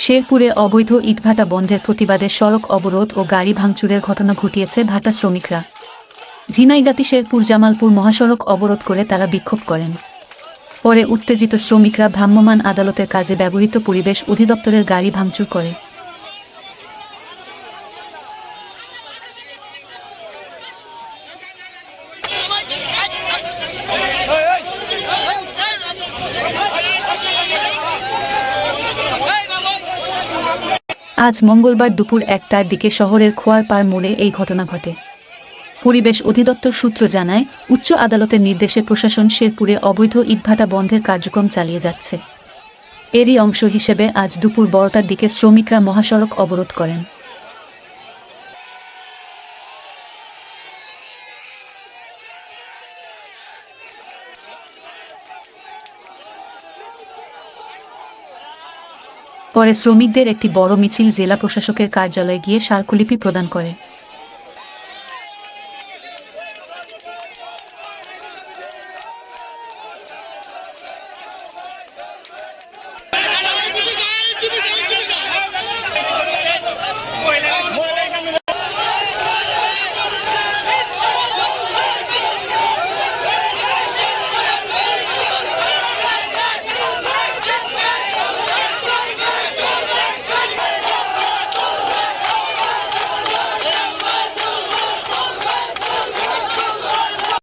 শেরপুরে অবৈধ ইটভাটা বন্ধের প্রতিবাদে সড়ক অবরোধ ও গাড়ি ভাঙচুরের ঘটনা ঘটিয়েছে ভাটা শ্রমিকরা ঝিনাইগাতি শেরপুর জামালপুর মহাসড়ক অবরোধ করে তারা বিক্ষোভ করেন পরে উত্তেজিত শ্রমিকরা ভ্রাম্যমাণ আদালতের কাজে ব্যবহৃত পরিবেশ অধিদপ্তরের গাড়ি ভাঙচুর করে আজ মঙ্গলবার দুপুর একটার দিকে শহরের খোয়ারপাড় মোড়ে এই ঘটনা ঘটে। পরিবেশ অধিদপ্তর সূত্র জানায়, উচ্চ আদালতের নির্দেশে প্রশাসন শেরপুরে অবৈধ ইটভাটা বন্ধের কার্যক্রম চালিয়ে যাচ্ছে। এরই অংশ হিসেবে আজ দুপুর বারোটার দিকে শ্রমিকরা মহাসড়ক অবরোধ করেন। পরে শ্রমিকদের একটি বড় মিছিল জেলা প্রশাসকের কার্যালয়ে গিয়ে স্মারকলিপি প্রদান করে।